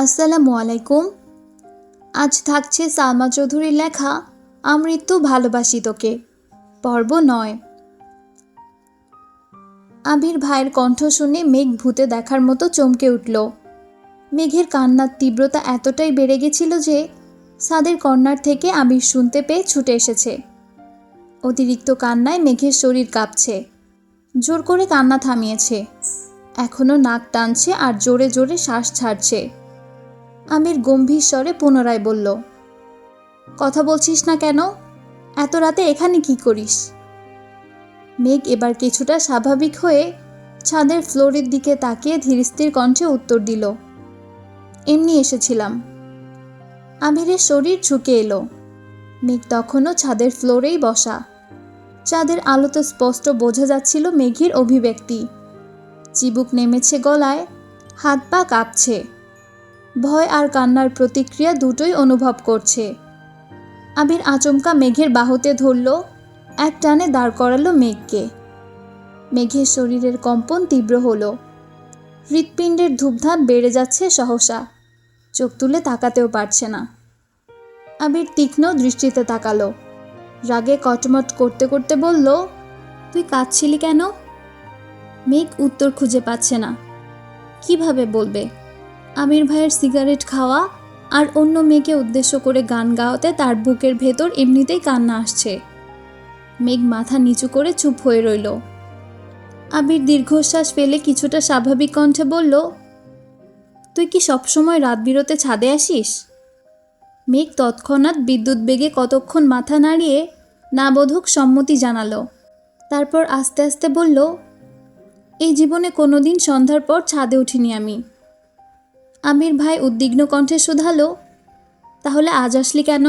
আসসালামু আলাইকুম। আজ থাকছে সালমা চৌধুরীর লেখা আমৃত্যু ভালোবাসি তোকে পর্ব নয়। আবির ভাইয়ের কণ্ঠ শুনে মেঘ ভূতে দেখার মতো চমকে উঠল। মেঘের কান্নার তীব্রতা এতটাই বেড়ে গেছিল যে সাদের কর্নার থেকে আবির শুনতে পেয়ে ছুটে এসেছে। অতিরিক্ত কান্নায় মেঘের শরীর কাঁপছে। জোর করে কান্না থামিয়েছে। এখনও নাক টানছে আর জোরে জোরে শ্বাস ছাড়ছে। আমির গম্ভীর স্বরে পুনরায় বলল, কথা বলছিস না কেন? এত রাতে এখানে কি করিস? মেঘ এবার কিছুটা স্বাভাবিক হয়ে ছাদের ফ্লোরের দিকে তাকিয়ে ধীরস্থির কণ্ঠে উত্তর দিল, এমনি এসেছিলাম। আমিরের শরীর ঝুঁকে এলো। মেঘ তখনও ছাদের ফ্লোরেই বসা। চাঁদের আলোতে স্পষ্ট বোঝা যাচ্ছিল মেঘের অভিব্যক্তি। চিবুক নেমেছে গলায়, হাত পা কাঁপছে। ভয় আর কান্নার প্রতিক্রিয়া দুটোই অনুভব করছে। আবির আচমকা মেঘের বাহুতে ধরল, এক টানে দাঁড় করালো মেঘকে। মেঘের শরীরের কম্পন তীব্র হলো। হৃৎপিণ্ডের ধূপধাপ বেড়ে যাচ্ছে সহসা, চোখ তুলে তাকাতেও পারছে না। আবির তীক্ষ্ণ দৃষ্টিতে তাকালো, রাগে কটমট করতে করতে বলল, তুই কাঁদছিলি কেন? মেঘ উত্তর খুঁজে পাচ্ছে না। কীভাবে বলবে? আমির ভাইয়ের সিগারেট খাওয়া আর অন্য মেয়েকে উদ্দেশ্য করে গান গাওয়াতে তার বুকের ভেতর এমনিতেই কান্না আসছে। মেঘ মাথা নিচু করে চুপ হয়ে রইল। আবির দীর্ঘশ্বাস ফেলে কিছুটা স্বাভাবিক কণ্ঠে বলল, তুই কি সবসময় রাত বিরতে ছাদে আসিস? মেঘ তৎক্ষণাৎ বিদ্যুৎ বেগে কতক্ষণ মাথা নাড়িয়ে নাবোধক সম্মতি জানালো। তারপর আস্তে আস্তে বলল, এই জীবনে কোনোদিন সন্ধ্যার পর ছাদে উঠিনি আমি। আমির ভাই উদ্বিগ্ন কণ্ঠে শুধালো, তাহলে আজ আসলি কেন?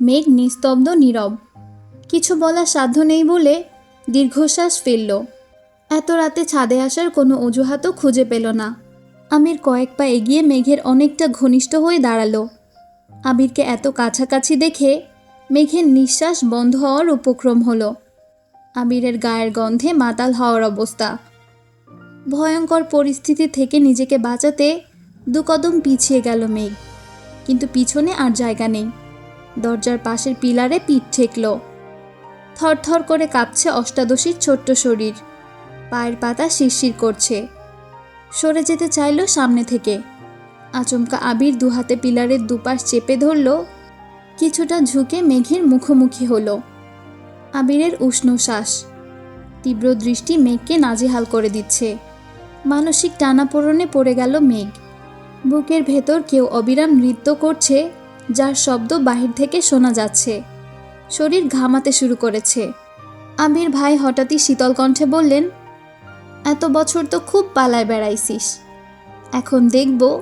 মেঘ নিস্তব্ধ, নীরব। কিছু বলার সাধ্য নেই বলে দীর্ঘশ্বাস ফেলল। এত রাতে ছাদে আসার কোনো অজুহাতও খুঁজে পেল না। আমির কয়েক পা এগিয়ে মেঘের অনেকটা ঘনিষ্ঠ হয়ে দাঁড়াল। আবিরকে এত কাছাকাছি দেখে মেঘের নিঃশ্বাস বন্ধ হওয়ার উপক্রম হলো। আবিরের গায়ের গন্ধে মাতাল হওয়ার অবস্থা। ভয়ঙ্কর পরিস্থিতি থেকে নিজেকে বাঁচাতে দু কদম পিছিয়ে গেল মেঘ। কিন্তু পিছনে আর জায়গা নেই। দরজার পাশের পিলারে পিঠ ঠেকল। থরথর করে কাঁপছে অষ্টাদশীর ছোট্ট শরীর। পায়ের পাতা শিরশির করছে। সরে যেতে চাইল সামনে থেকে। আচমকা আবির দুহাতে পিলারের দুপাশ চেপে ধরল। কিছুটা ঝুঁকে মেঘের মুখোমুখি হলো। আবিরের উষ্ণ শ্বাস। তীব্র দৃষ্টি মেঘকে নাজেহাল করে দিচ্ছে। মানসিক টানাপোড়নে পড়ে গেল মেঘ। বুকের ভেতর কেউ অবিরাম নৃত্য করছে, যার শব্দ বাহির থেকে শোনা যাচ্ছে। শরীর ঘামাতে শুরু করেছে। আমির ভাই হঠাৎই শীতল কণ্ঠে বললেন, এত বছর তো খুব পালায় বেড়াইছিস। এখন দেখব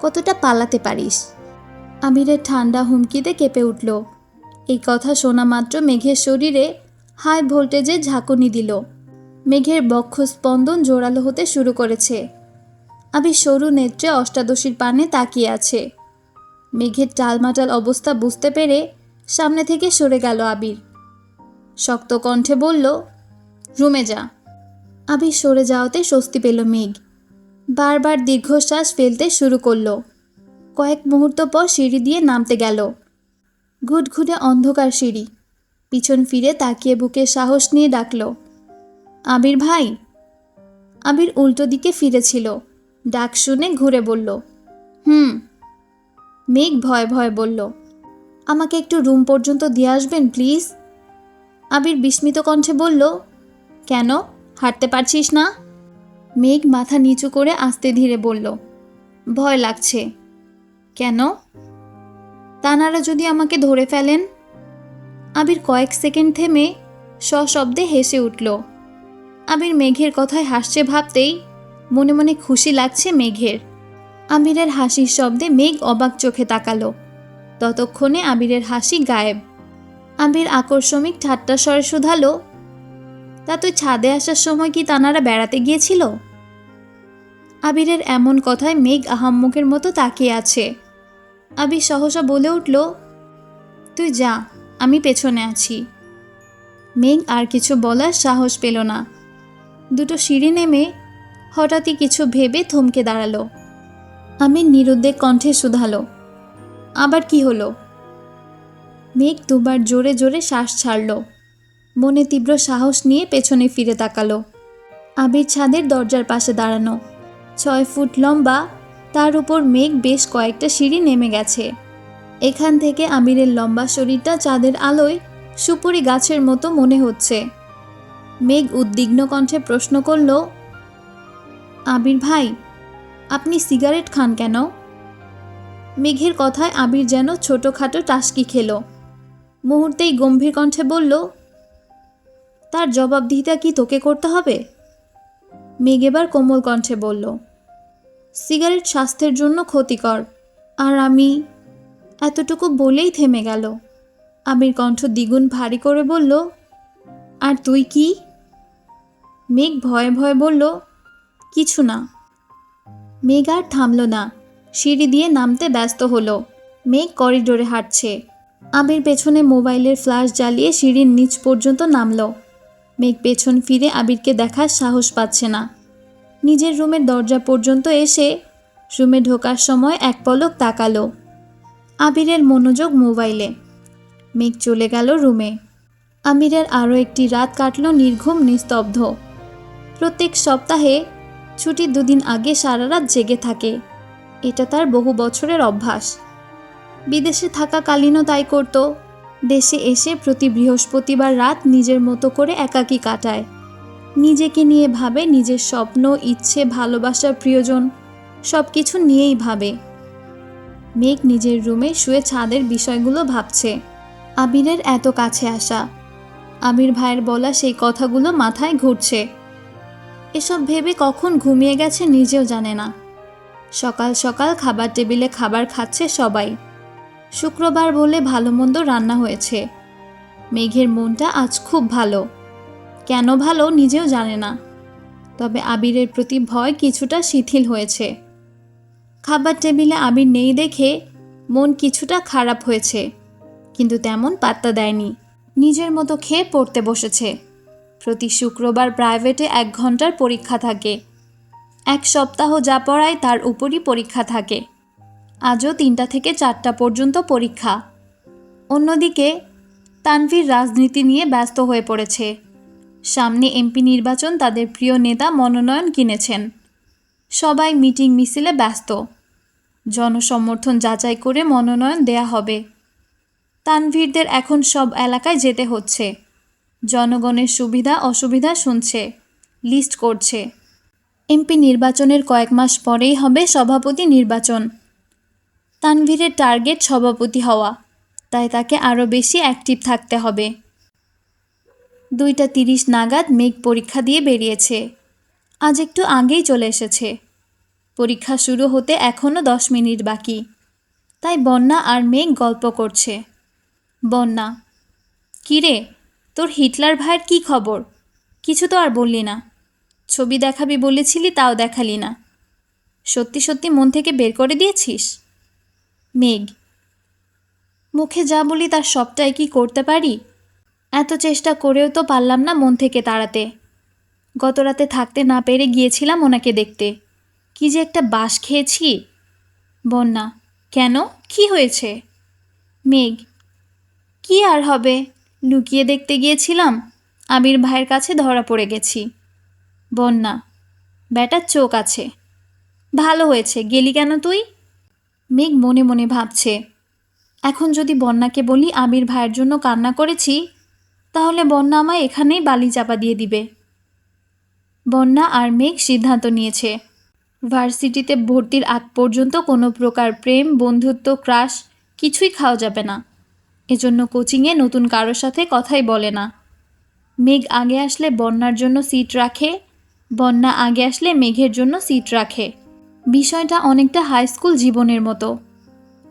কতটা পালাতে পারিস। আমিরের ঠান্ডা হুমকিতে কেঁপে উঠল। এই কথা শোনা মাত্র মেঘের শরীরে হাই ভোল্টেজে ঝাঁকুনি দিল। মেঘের বক্ষ স্পন্দন জোরালো হতে শুরু করেছে। আবির সরু নেত্রে অষ্টাদশীর পানে তাকিয়ে আছে। মেঘের টালমাটাল অবস্থা বুঝতে পেরে সামনে থেকে সরে গেল আবির। শক্ত কণ্ঠে বলল, রুমে যা। আবির সরে যাওয়াতে স্বস্তি পেল মেঘ। বারবার দীর্ঘশ্বাস ফেলতে শুরু করল। কয়েক মুহূর্ত পর সিঁড়ি দিয়ে নামতে গেল। ঘুটঘুটে অন্ধকার সিঁড়ি। পিছন ফিরে তাকিয়ে বুকে সাহস নিয়ে ডাকল, আবির ভাই? আবির উল্টো দিকে ফিরেছিল। ডাক শুনে ঘুরে বলল, হুম। মেঘ ভয় ভয় বলল, আমাকে একটু রুম পর্যন্ত দিয়ে আসবেন, প্লিজ? আবির বিস্মিত কণ্ঠে বলল, কেন? হাঁটতে পারছিস না? মেঘ মাথা নিচু করে আস্তে ধীরে বলল, ভয় লাগছে। কেন? তানারা যদি আমাকে ধরে ফেলেন? আবির কয়েক সেকেন্ড থেমে সশব্দে হেসে উঠল। আবির মেঘের কথায় হাসছে ভাবতেই মনে মনে খুশি লাগছে মেঘের। আবিরের হাসির শব্দে মেঘ অবাক চোখে তাকালো। ততক্ষণে আবিরের হাসি গায়েব। আবির আকর্ষণিক ঠাট্টা স্বরে শুধালো, তা তুই ছাদে আসার সময় কি তানারা বেড়াতে গিয়েছিল? আবিরের এমন কথায় মেঘ আহাম্মুখের মতো তাকিয়ে আছে। আবির সহসা বলে উঠল, তুই যা, আমি পেছনে আছি। মেঘ আর কিছু বলার সাহস পেল না। দুটো সিঁড়ি নেমে হঠাৎই কিছু ভেবে থমকে দাঁড়াল। আমি নিরুদ্বেগ কণ্ঠে শুধালো। আবার কি হলো? মেঘ দুবার জোরে জোরে শ্বাস ছাড়ল। মনে তীব্র সাহস নিয়ে পেছনে ফিরে তাকালো। আবির ছাদের দরজার পাশে দাঁড়ানো। ছয় ফুট লম্বা, তার উপর মেঘ বেশ কয়েকটা সিঁড়ি নেমে গেছে। এখান থেকে আমিরের লম্বা শরীরটা চাঁদের আলোয় সুপুরি গাছের মতো মনে হচ্ছে। মেঘ উদ্বিগ্ন কণ্ঠে প্রশ্ন করল আবির ভাই, আপনি সিগারেট খান কেন? মেঘের কথায় আবির যেন ছোটোখাটো টাসকি খেলো। মুহূর্তেই গম্ভীর কণ্ঠে বলল, তার জবাবদিহিতা কি তোকে করতে হবে? মেঘ এবার কোমল কণ্ঠে বলল, সিগারেট স্বাস্থ্যের জন্য ক্ষতিকর। আর আমি এতটুকু বলেই থেমে গেল। আবির কণ্ঠ দ্বিগুণ ভারী করে বলল, আর তুই কি? মেঘ ভয়ে ভয়ে বলল কিছু না। মেঘ আর থামল না। সিঁড়ি দিয়ে নামতে ব্যস্ত হলো। মেঘ করিডোরে হাঁটছে। আবির পেছনে মোবাইলের ফ্ল্যাশ জ্বালিয়ে সিঁড়ির নিচ পর্যন্ত নামলো। মেঘ পেছন ফিরে আবিরকে দেখার সাহস পাচ্ছে না। নিজের রুমের দরজা পর্যন্ত এসে রুমে ঢোকার সময় এক পলক তাকালো। আবিরের মনোযোগ মোবাইলে। মেঘ চলে গেল রুমে। আমিরের আরও একটি রাত কাটল নির্ঘুম, নিস্তব্ধ। প্রত্যেক সপ্তাহে ছুটির দুদিন আগে সারা রাত জেগে থাকে। এটা তার বহু বছরের অভ্যাস। বিদেশে থাকাকালীনও তাই করত। দেশে এসে প্রতি বৃহস্পতিবার রাত নিজের মতো করে একাকী কাটায়। নিজেকে নিয়ে ভাবে নিজের স্বপ্ন, ইচ্ছে, ভালোবাসার প্রিয়জন সব কিছু নিয়েই ভাবে। মেঘ নিজের রুমে শুয়ে ছাদের বিষয়গুলো ভাবছে। আবিরের এত কাছে আসা। আবির ভাইয়ের বলা সেই কথাগুলো মাথায় ঘুরছে। এসব ভেবে কখন ঘুমিয়ে গেছে নিজেও জানে না। সকাল সকাল খাবার টেবিলে খাবার খাচ্ছে সবাই। শুক্রবার বলে ভালো মন্দ রান্না হয়েছে। মেঘের মনটা আজ খুব ভালো। কেন ভালো নিজেও জানে না। তবে আবিরের প্রতি ভয় কিছুটা শিথিল হয়েছে। খাবার টেবিলে আবির নেই দেখে মন কিছুটা খারাপ হয়েছে, কিন্তু তেমন পাত্তা দেয়নি। নিজের মতো খেয়ে পড়তে বসেছে। প্রতি শুক্রবার প্রাইভেটে এক ঘণ্টার পরীক্ষা থাকে। এক সপ্তাহ যা পড়ায় তার উপরই পরীক্ষা থাকে। আজও তিনটা থেকে চারটা পর্যন্ত পরীক্ষা। অন্যদিকে, তানভীর রাজনীতি নিয়ে ব্যস্ত হয়ে পড়েছে। সামনে এমপি নির্বাচন তাদের প্রিয় নেতা মনোনয়ন কিনেছেন। সবাই মিটিং মিছিলে ব্যস্ত। জনসমর্থন যাচাই করে মনোনয়ন দেয়া হবে। তানভীরদের এখন সব এলাকায় যেতে হচ্ছে। জনগণের সুবিধা, অসুবিধা শুনছে লিস্ট করছে। এমপি নির্বাচনের কয়েক মাস পরেই হবে সভাপতি নির্বাচন। তানভীরের টার্গেট সভাপতি হওয়া, তাই তাকে আরও বেশি অ্যাক্টিভ থাকতে হবে। দুইটা তিরিশ নাগাদ মেঘ পরীক্ষা দিয়ে বেরিয়েছে। আজ একটু আগেই চলে এসেছে। পরীক্ষা শুরু হতে এখনও দশ মিনিট বাকি। তাই বন্যা আর মেঘ গল্প করছে। বন্যা, কিরে তোর হিটলার ভাইয়ের কি খবর? কিছু তো আর বললি না। ছবি দেখাবি বলেছিলি, তাও দেখালি না। সত্যি সত্যি মন থেকে বের করে দিয়েছিস? মেঘ। মুখে যা বলি তার সবটাই কি করতে পারি? এত চেষ্টা করেও তো পারলাম না মন থেকে তাড়াতে। গত রাতে থাকতে না পেরে গিয়েছিলাম ওনাকে দেখতে। কি যে একটা বাস খেয়েছি। বন্যা। কেন? কি হয়েছে? মেঘ। কি আর হবে? লুকিয়ে দেখতে গিয়েছিলাম, আবির ভাইয়ের কাছে ধরা পড়ে গেছি। বন্যা ব্যাটার চোখ আছে। ভালো হয়েছে, গেলি কেন তুই? মেঘ মনে মনে ভাবছে। এখন যদি বন্যাকে বলি আবির ভাইয়ের জন্য কান্না করেছি, তাহলে বন্যা আমায় এখানেই বালি চাপা দিয়ে দিবে। বন্যা আর মেঘ সিদ্ধান্ত নিয়েছে। ভার্সিটিতে ভর্তির আগ পর্যন্ত কোনো প্রকার প্রেম, বন্ধুত্ব, ক্রাশ কিছুই খাওয়া যাবে না। এজন্য কোচিংয়ে নতুন কারোর সাথে কথাই বলে না। মেঘ আগে আসলে বন্যার জন্য সিট রাখে, বন্যা আগে আসলে মেঘের জন্য সিট রাখে। বিষয়টা অনেকটা হাই স্কুল জীবনের মতো।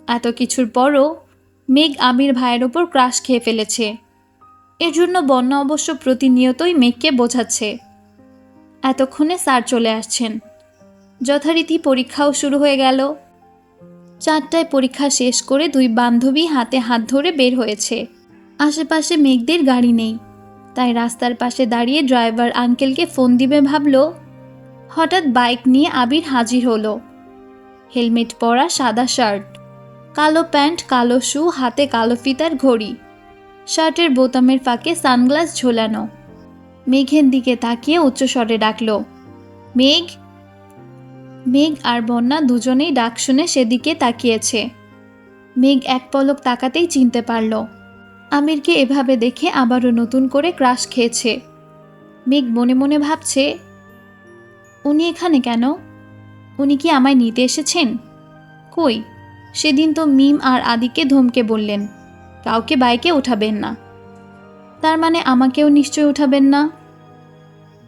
এত কিছুর পরও মেঘ আবির ভাইয়ের ওপর ক্রাশ খেয়ে ফেলেছে। এর জন্য বন্যা অবশ্য প্রতিনিয়তই মেঘকে বোঝাচ্ছে। এতক্ষণে স্যার চলে আসছেন। যথারীতি পরীক্ষাও শুরু হয়ে গেল। চারটায় পরীক্ষা শেষ করে দুই বান্ধবী হাতে হাত ধরে বের হয়েছে। আশেপাশে মেঘদের গাড়ি নেই। তাই রাস্তার পাশে দাঁড়িয়ে ড্রাইভার আঙ্কেলকে ফোন দিবে ভাবল, হঠাৎ বাইক নিয়ে আবির হাজির হলো। হেলমেট পরা সাদা শার্ট, কালো প্যান্ট, কালো শু, হাতে কালো ফিতার ঘড়ি, শার্টের বোতামের ফাঁকে সানগ্লাস ঝোলানো। মেঘের দিকে তাকিয়ে উচ্চস্বরে ডাকল, মেঘ মেঘ আর বন্যা দুজনেই ডাক শুনে সেদিকে তাকিয়েছে। মেঘ এক পলক তাকাতেই চিনতে পারল। আমিরকে এভাবে দেখে আবারও নতুন করে ক্রাশ খেয়েছে। মেঘ মনে মনে ভাবছে, উনি এখানে কেন? উনি কি আমায় নিতে এসেছেন? কই? সেদিন তো মিম আর আদিকে ধমকে বললেন, কাউকে বাইকে উঠাবেন না। তার মানে আমাকেও নিশ্চয় উঠাবেন না?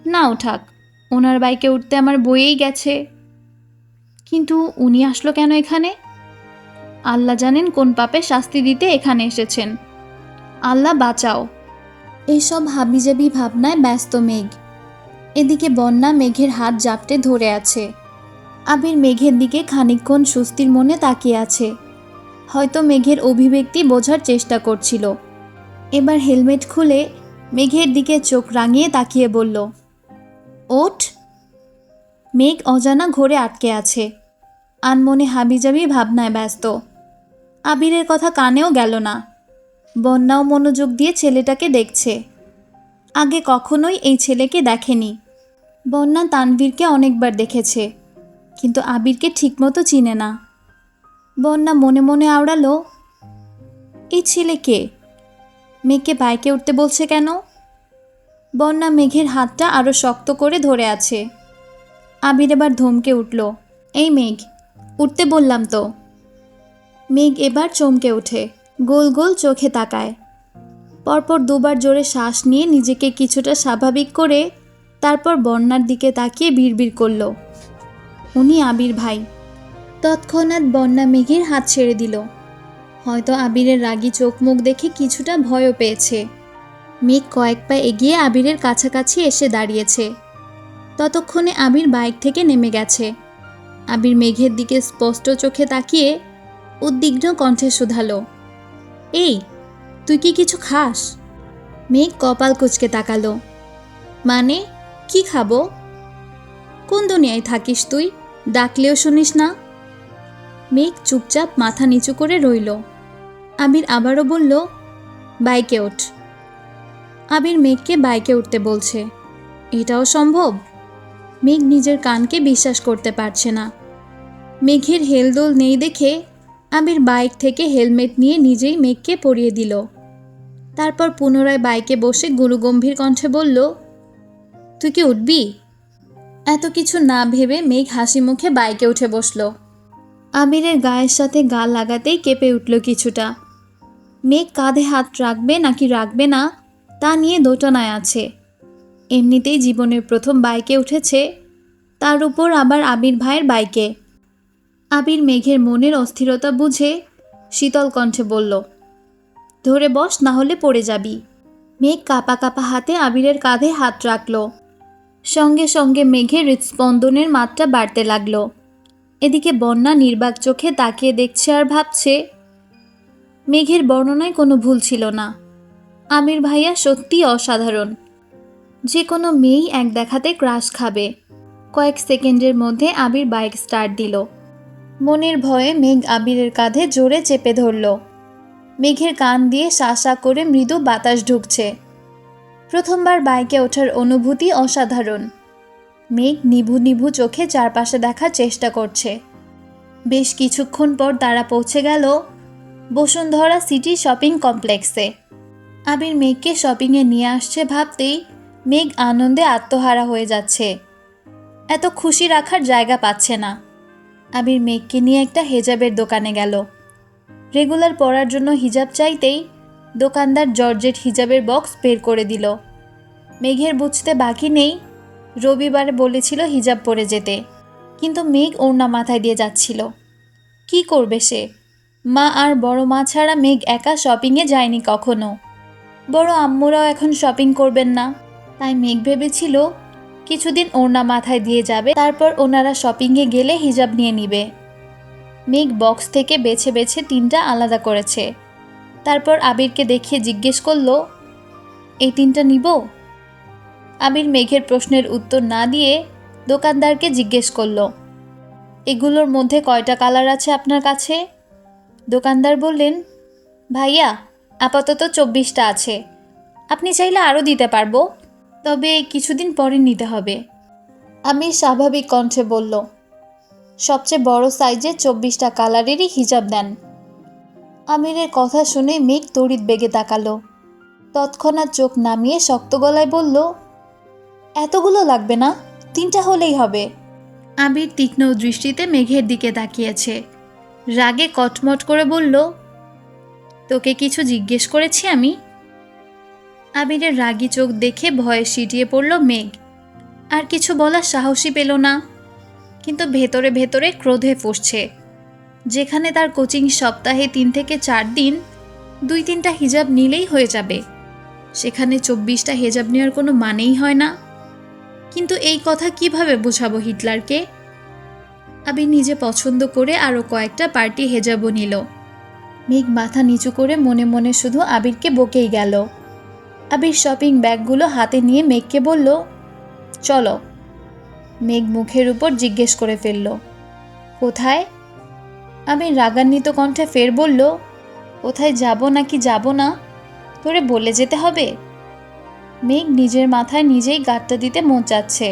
না, উঠাক। ওনার বাইকে উঠতে আমার বইয়েই গেছে। কিন্তু উনি আসলো কেন এখানে? আল্লাহ জানেন কোন পাপে শাস্তি দিতে এখানে এসেছেন। আল্লাহ বাঁচাও। এইসব হাবিজাবি ভাবনায় ব্যস্ত মেঘ। এদিকে বন্যা মেঘের হাত জাপটে ধরে আছে। আবির মেঘের দিকে খানিকক্ষণ সুস্থির মনে তাকিয়ে আছে। হয়তো মেঘের অভিব্যক্তি বোঝার চেষ্টা করছিল। এবার হেলমেট খুলে মেঘের দিকে চোখ রাঙিয়ে তাকিয়ে বলল, ওঠ। মেঘ অজানা ঘোরে আটকে আছে। আনমনে হাবিজাবি ভাবনায় ব্যস্ত। আবিরের কথা কানেও গেল না। বন্যাও মনোযোগ দিয়ে ছেলেটাকে দেখছে। আগে কখনোই এই ছেলেকে দেখেনি। বন্যা তানভীরকে অনেকবার দেখেছে, কিন্তু আবিরকে ঠিকমতো চিনে না। বন্যা মনে মনে আওড়ালো, এই ছেলে কে? মেঘকে বাইকে উঠতে বলছে কেন? বন্যা মেঘের হাতটা আরও শক্ত করে ধরে আছে। আবির এবার ধমকে উঠল, এই মেঘ উঠতে বললাম তো। মেঘ এবার চমকে ওঠে, গোল গোল চোখে তাকায়। পরপর দুবার জোরে শ্বাস নিয়ে নিজেকে কিছুটা স্বাভাবিক করে তারপর বন্যার দিকে তাকিয়ে বিড়বিড় করল। উনি আবির ভাই। তৎক্ষণাৎ বন্যা মেঘের হাত ছেড়ে দিল। হয়তো আবিরের রাগী চোখ মুখ দেখে কিছুটা ভয়ও পেয়েছে। মেঘ কয়েক পা এগিয়ে আবিরের কাছাকাছি এসে দাঁড়িয়েছে। ততক্ষণে আবির বাইক থেকে নেমে গেছে। আবির মেঘের দিকে স্পষ্ট চোখে তাকিয়ে উদ্বিগ্ন কণ্ঠে শুধালো, এই, তুই কি কিছু খাস? মেঘ কপাল কুচকে তাকালো মানে কি খাব? কোন দুনিয়ায় থাকিস তুই? ডাকলেও শুনিস না? মেঘ চুপচাপ মাথা নিচু করে রইল। আবির আবারও বলল, বাইকে ওঠ। আবির মেঘকে বাইকে উঠতে বলছে, এটাও সম্ভব? মেঘ নিজের কানকে বিশ্বাস করতে পারছে না। মেঘের হেলদোল নেই দেখে আবির বাইক থেকে হেলমেট নিয়ে নিজেই মেঘকে পরিয়ে দিল। তারপর পুনরায় বাইকে বসে গুরুগম্ভীর কণ্ঠে বলল, তুই কি উঠবি? এত কিছু না ভেবে মেঘ হাসি মুখে বাইকে উঠে বসল। আবিরের গায়ের সাথে গা লাগাতেই কেঁপে উঠল কিছুটা। মেঘ কাঁধে হাত রাখবে নাকি রাখবে না, তা নিয়ে দোটানায় আছে। এমনিতেই জীবনের প্রথম বাইকে উঠেছে, তার উপর আবার আবির ভাইয়ের বাইকে। আবির মেঘের মনের অস্থিরতা বুঝে শীতল কণ্ঠে বলল, ধরে বস, না হলে পড়ে যাবি। মেঘ কাপা কাপা হাতে আবিরের কাঁধে হাত রাখল। সঙ্গে সঙ্গে মেঘের হৃৎস্পন্দনের মাত্রা বাড়তে লাগল। এদিকে বন্যা নির্বাক চোখে তাকিয়ে দেখছে আর ভাবছে, মেঘের বর্ণনায় কোনো ভুল ছিল না। আমির ভাইয়া সত্যিই অসাধারণ। যে কোনো মেয়েই এক দেখাতে ক্রাশ খাবে। কয়েক সেকেন্ডের মধ্যে আবির বাইক স্টার্ট দিল। মনের ভয়ে মেঘ আবিরের কাঁধে জোরে চেপে ধরল। মেঘের কান দিয়ে শাসা করে মৃদু বাতাস ঢুকছে। প্রথমবার বাইকে ওঠার অনুভূতি অসাধারণ। মেঘ নিভু নিভু চোখে চারপাশে দেখার চেষ্টা করছে। বেশ কিছুক্ষণ পর তারা পৌঁছে গেল বসুন্ধরা সিটি শপিং কমপ্লেক্সে। আবির মেঘকে শপিংয়ে নিয়ে আসছে ভাবতেই মেঘ আনন্দে আত্মহারা হয়ে যাচ্ছে। এত খুশি রাখার জায়গা পাচ্ছে না। আবির মেঘকে নিয়ে একটা হেজাবের দোকানে গেল। রেগুলার পরার জন্য হিজাব চাইতেই দোকানদার জর্জেট হিজাবের বক্স বের করে দিল। মেঘের বুঝতে বাকি নেই, রবিবারে বলেছিল হিজাব পরে যেতে, কিন্তু মেঘ ওড়না মাথায় দিয়ে যাচ্ছিল। কি করবে সে? মা আর বড় মা ছাড়া মেঘ একা শপিংয়ে যায়নি কখনো। বড় আম্মুরাও এখন শপিং করবেন না। তাই মেঘ ভেবেছিল কিছুদিন ওড়না মাথায় দিয়ে যাবে, তারপর ওনারা শপিংয়ে গেলে হিজাব নিয়ে নিবে। মেঘ বক্স থেকে বেছে বেছে তিনটা আলাদা করেছে। তারপর আবিরকে দেখিয়ে জিজ্ঞেস করল, এই তিনটা নিব? আবির মেঘের প্রশ্নের উত্তর না দিয়ে দোকানদারকে জিজ্ঞেস করল, এগুলোর মধ্যে কয়টা কালার আছে আপনার কাছে? দোকানদার বললেন, ভাইয়া, আপাতত চব্বিশটা আছে। আপনি চাইলে আরও দিতে পারব। তবে কিছুদিন পরে নিতে হবে। আমি স্বাভাবিক কণ্ঠে বলল সবচেয়ে বড় সাইজের চব্বিশটা কালারেরই হিজাব দেন। আমিরের কথা শুনে মেঘ তড়িৎ বেগে তাকালো। তৎক্ষণাৎ চোখ নামিয়ে শক্ত গলায় বলল এতগুলো লাগবে না তিনটা হলেই হবে। আবির তীক্ষ্ণ দৃষ্টিতে মেঘের দিকে তাকিয়েছে। রাগে কটমট করে বলল তোকে কিছু জিজ্ঞেস করেছি আমি? আবিরের রাগী চোখ দেখে ভয়ে সিটিয়ে পড়ল মেঘ। আর কিছু বলার সাহসী পেল না। কিন্তু ভেতরে ভেতরে ক্রোধে ফুসছে। যেখানে তার কোচিং সপ্তাহে তিন থেকে চার দিন, দুই তিনটা হিজাব নিলেই হয়ে যাবে। সেখানে চব্বিশটা হিজাব নেওয়ার কোনো মানেই হয় না। কিন্তু এই কথা কীভাবে বোঝাবো হিটলারকে? আবির নিজে পছন্দ করে আরও কয়েকটা পার্টি হেজাবও নিল। মেঘ মাথা নিচু করে মনে মনে শুধু আবিরকে বকেই গেল। আবির শপিং ব্যাগগুলো হাতে নিয়ে মেঘকে বলল, চলো। মেঘ মুখের উপর জিজ্ঞেস করে ফেলল, কোথায়? আমি রাগান্বিত কণ্ঠে ফের বলল, কোথায় যাব নাকি যাব না? তোরে বলে যেতে হবে? মেঘ নিজের মাথায় নিজেই গাঁটটা দিতে মন চাচ্ছে।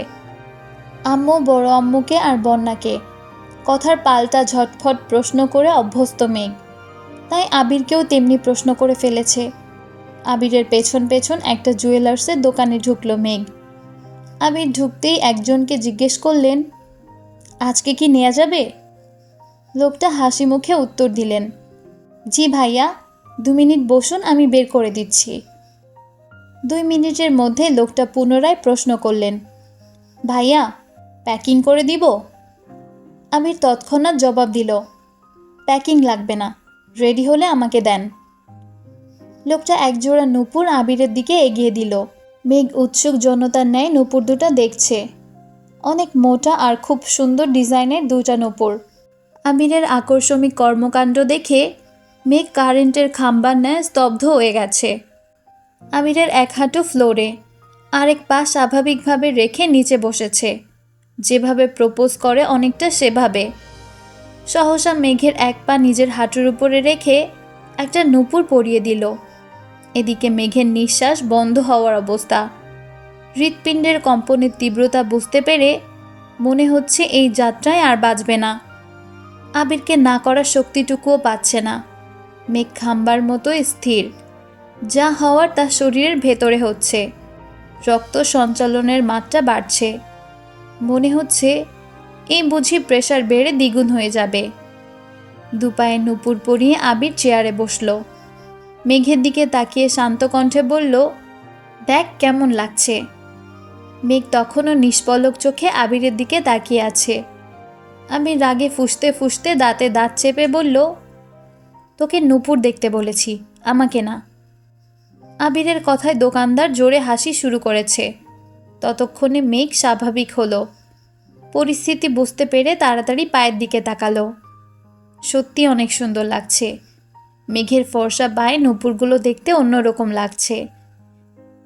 আম্মু, বড় আম্মুকে আর বন্যাকে? কথার পাল্টা ঝটফট প্রশ্ন করে অভ্যস্ত মেঘ। তাই আবিরকেও তেমনি প্রশ্ন করে ফেলেছে। আবিরের পেছন পেছন একটা জুয়েলার্সের দোকানে ঢুকলো মেঘ। আবির ঢুকতেই একজনকে জিজ্ঞেস করলেন, আজকে কি নেওয়া যাবে? লোকটা হাসি মুখে উত্তর দিলেন, জি ভাইয়া, দু মিনিট বসুন, আমি বের করে দিচ্ছি। দুই মিনিটের মধ্যে লোকটা পুনরায় প্রশ্ন করলেন, ভাইয়া, প্যাকিং করে দিব? আবির তৎক্ষণাৎ জবাব দিল, প্যাকিং লাগবে না, রেডি হলে আমাকে দেন। লোকটা একজোড়া নূপুর আবিরের দিকে এগিয়ে দিল। মেঘ উৎসুক জনতার ন্যায় নূপুর দুটা দেখছে। অনেক মোটা আর খুব সুন্দর ডিজাইনের দুটা নূপুর। আবিরের আকর্ষণিক কর্মকাণ্ড দেখে মেঘ কারেন্টের খাম্বার ন্যায় স্তব্ধ হয়ে গেছে। আমিরের এক হাঁটু ফ্লোরে, আরেক পা স্বাভাবিকভাবে রেখে নিচে বসেছে। যেভাবে প্রপোজ করে অনেকটা সেভাবে। সহসা মেঘের এক পা নিজের হাঁটুর উপরে রেখে একটা নূপুর পরিয়ে দিল। এদিকে মেঘের নিঃশ্বাস বন্ধ হওয়ার অবস্থা। হৃৎপিণ্ডের কম্পনের তীব্রতা বুঝতে পেরে মনে হচ্ছে এই যাত্রায় আর বাঁচবে না। আবিরকে না করার শক্তিটুকুও পাচ্ছে না। মেঘ খাম্বার মতো স্থির। যা হওয়ার তার শরীরের ভেতরে হচ্ছে। রক্ত সঞ্চালনের মাত্রা বাড়ছে। মনে হচ্ছে এই বুঝি প্রেশার বেড়ে দ্বিগুণ হয়ে যাবে। দুপায়ে নুপুর পরিয়ে আবির চেয়ারে বসল। মেঘের দিকে তাকিয়ে শান্ত কণ্ঠে বলল, দেখ কেমন লাগছে। মেঘ তখনও নিষ্পলক চোখে আবিরের দিকে তাকিয়ে আছে। আমি রাগে ফুসতে ফুসতে দাঁতে দাঁত চেপে বলল, তোকে নুপুর দেখতে বলেছি, আমাকে না। আবিরের কথায় দোকানদার জোরে হাসি শুরু করেছে। ততক্ষণে মেঘ স্বাভাবিক হলো। পরিস্থিতি বুঝতে পেরে তাড়াতাড়ি পায়ের দিকে তাকালো। সত্যি অনেক সুন্দর লাগছে। মেঘের ফর্সা পায়ে নুপুরগুলো দেখতে অন্যরকম লাগছে।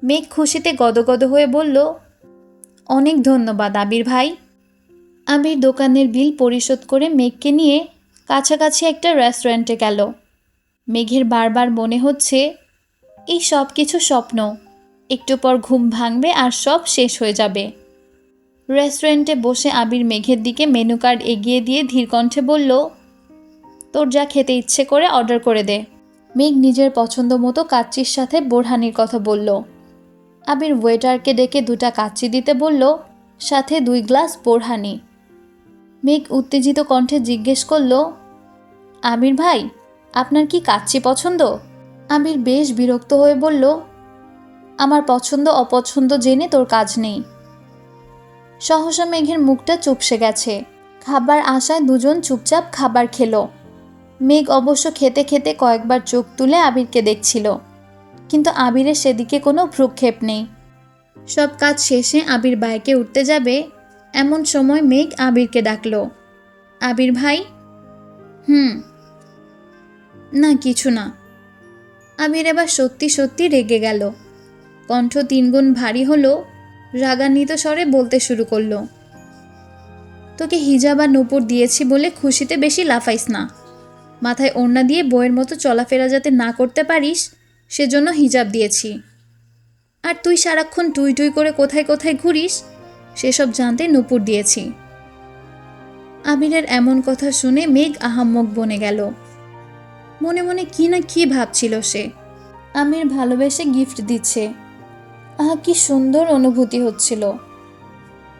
মেঘ খুশিতে গদগদ হয়ে বলল, অনেক ধন্যবাদ, আবির ভাই। আবির দোকানের বিল পরিশোধ করে মেঘকে নিয়ে কাছাকাছি একটা রেস্টুরেন্টে গেল। মেঘের বারবার মনে হচ্ছে, এই সব কিছু স্বপ্ন। একটু পর ঘুম ভাঙবে আর সব শেষ হয়ে যাবে। রেস্টুরেন্টে বসে আবির মেঘের দিকে মেনু কার্ড এগিয়ে দিয়ে ধীরকণ্ঠে বলল তোর যা খেতে ইচ্ছে করে অর্ডার করে দে। মেঘ নিজের পছন্দ মতো কাচ্চির সাথে বোরহানির কথা বলল। আবির ওয়েটারকে ডেকে দুটা কাচ্চি দিতে বলল, সাথে দুই গ্লাস বোরহানি। মেঘ উত্তেজিত কণ্ঠে জিজ্ঞেস করল আমির ভাই, আপনার কি কাচ্চি পছন্দ? আমির বেশ বিরক্ত হয়ে বলল, আমার পছন্দ অপছন্দ জেনে তোর কাজ নেই। সহসা মেঘের মুখটা চুপসে গেছে। খাবার আশায় দুজন চুপচাপ খাবার খেলো। মেঘ অবশ্য খেতে খেতে কয়েকবার চোখ তুলে আবিরকে দেখছিল। কিন্তু আবিরের সেদিকে কোনো ভ্রুক্ষেপ নেই। সব কাজ শেষে আবির বাইকে উঠতে যাবে, এমন সময় মেঘ আবিরকে ডাকলো। আবির ভাই? হুম। না, কিছু না। আবির এবার সত্যি সত্যি রেগে গেল। কণ্ঠ তিনগুণ ভারী হলো, রাগান্বিত স্বরে বলতে শুরু করল। তোকে হিজাব আর নূপুর দিয়েছি বলে খুশিতে বেশি লাফাইস না। মাথায় ওড়না দিয়ে বইয়ের মতো চলাফেরা যাতে না করতে পারিস, সেজন্য হিজাব দিয়েছি। আর তুই সারাক্ষণ টুই টুই করে কোথায় কোথায় ঘুরিস, সেসব জানতে নুপুর দিয়েছি। আমিরের এমন কথা শুনে মেঘ আহাম্মক বনে গেল। মনে মনে কি না কি ভাবছিল সে। আমির ভালোবেসে গিফট দিচ্ছে। আহা, কি সুন্দর অনুভূতি হচ্ছিল।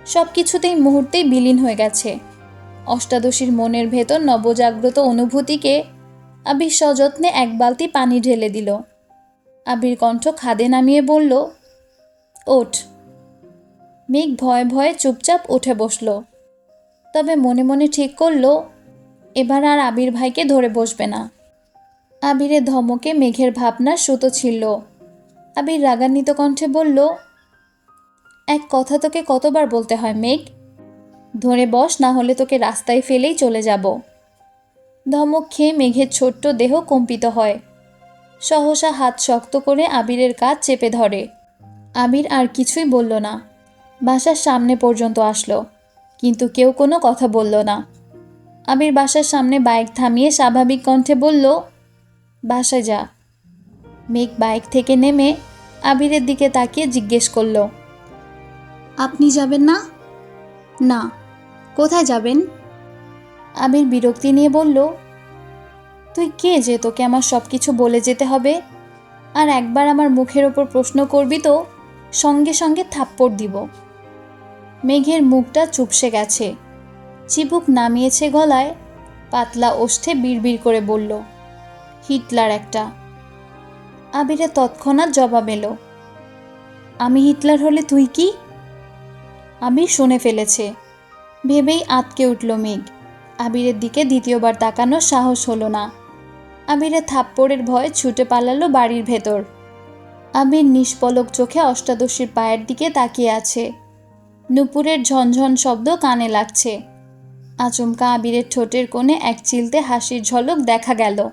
সব কিছুতেই মুহূর্তেই বিলীন হয়ে গেছে। অষ্টাদশীর মনের ভেতর নবজাগ্রত অনুভূতিকে আবির সযত্নে এক বালতি পানি ঢেলে দিল। আবির কণ্ঠ খাদে নামিয়ে বলল, ওঠ। মেঘ ভয়ে ভয়ে চুপচাপ উঠে বসল। তবে মনে মনে ঠিক করল, এবার আর আবির ভাইকে ধরে বসবে না। আবিরের ধমকে মেঘের ভাবনা সুতো ছিল আবির রাগান্বিত কণ্ঠে বলল, এক কথা তোকে কতবার বলতে হয় মেঘ? ধরে বস, না হলে তোকে রাস্তায় ফেলেই চলে যাব। ধমক খেয়ে মেঘের ছোট্ট দেহ কম্পিত হয়। সহসা হাত শক্ত করে আবিরের কাজ চেপে ধরে। আবির আর কিছুই বলল না। বাসার সামনে পর্যন্ত আসলো, কিন্তু কেউ কোনো কথা বলল না। আবির বাসার সামনে বাইক থামিয়ে স্বাভাবিক কণ্ঠে বলল, বাসায় যা। মেঘ বাইক থেকে নেমে আবিরের দিকে তাকিয়ে জিজ্ঞেস করল, আপনি যাবেন না? না। কোথায় যাবেন? আবির বিরক্তি নিয়ে বলল, তুই কে যে তোকে আমার সব কিছু বলে যেতে হবে? আর একবার আমার মুখের ওপর প্রশ্ন করবি তো, সঙ্গে সঙ্গে থাপ্পড় দিব। মেঘের মুখটা চুপসে গেছে। চিবুক নামিয়েছে গলায়, পাতলা ওষ্ঠে বিড়বিড় করে বলল, হিটলার একটা। আবিরে তৎক্ষণাৎ জবাব এলো, আমি হিটলার হলে তুই কি? আবির শুনে ফেলেছে ভেবেই আতকে উঠল মেঘ। আবিরের দিকে দ্বিতীয়বার তাকানোর সাহস হলো না। আবিরের থাপ্পড়ের ভয় ছুটে পালালো বাড়ির ভেতর। আবির নিষ্পলক চোখে অষ্টাদশীর পায়ের দিকে তাকিয়ে আছে। নুপুরের ঝনঝন শব্দ কানে লাগছে। আচমকা আবিরের ঠোঁটের কোণে এক চিলতে হাসির ঝলক দেখা গেল।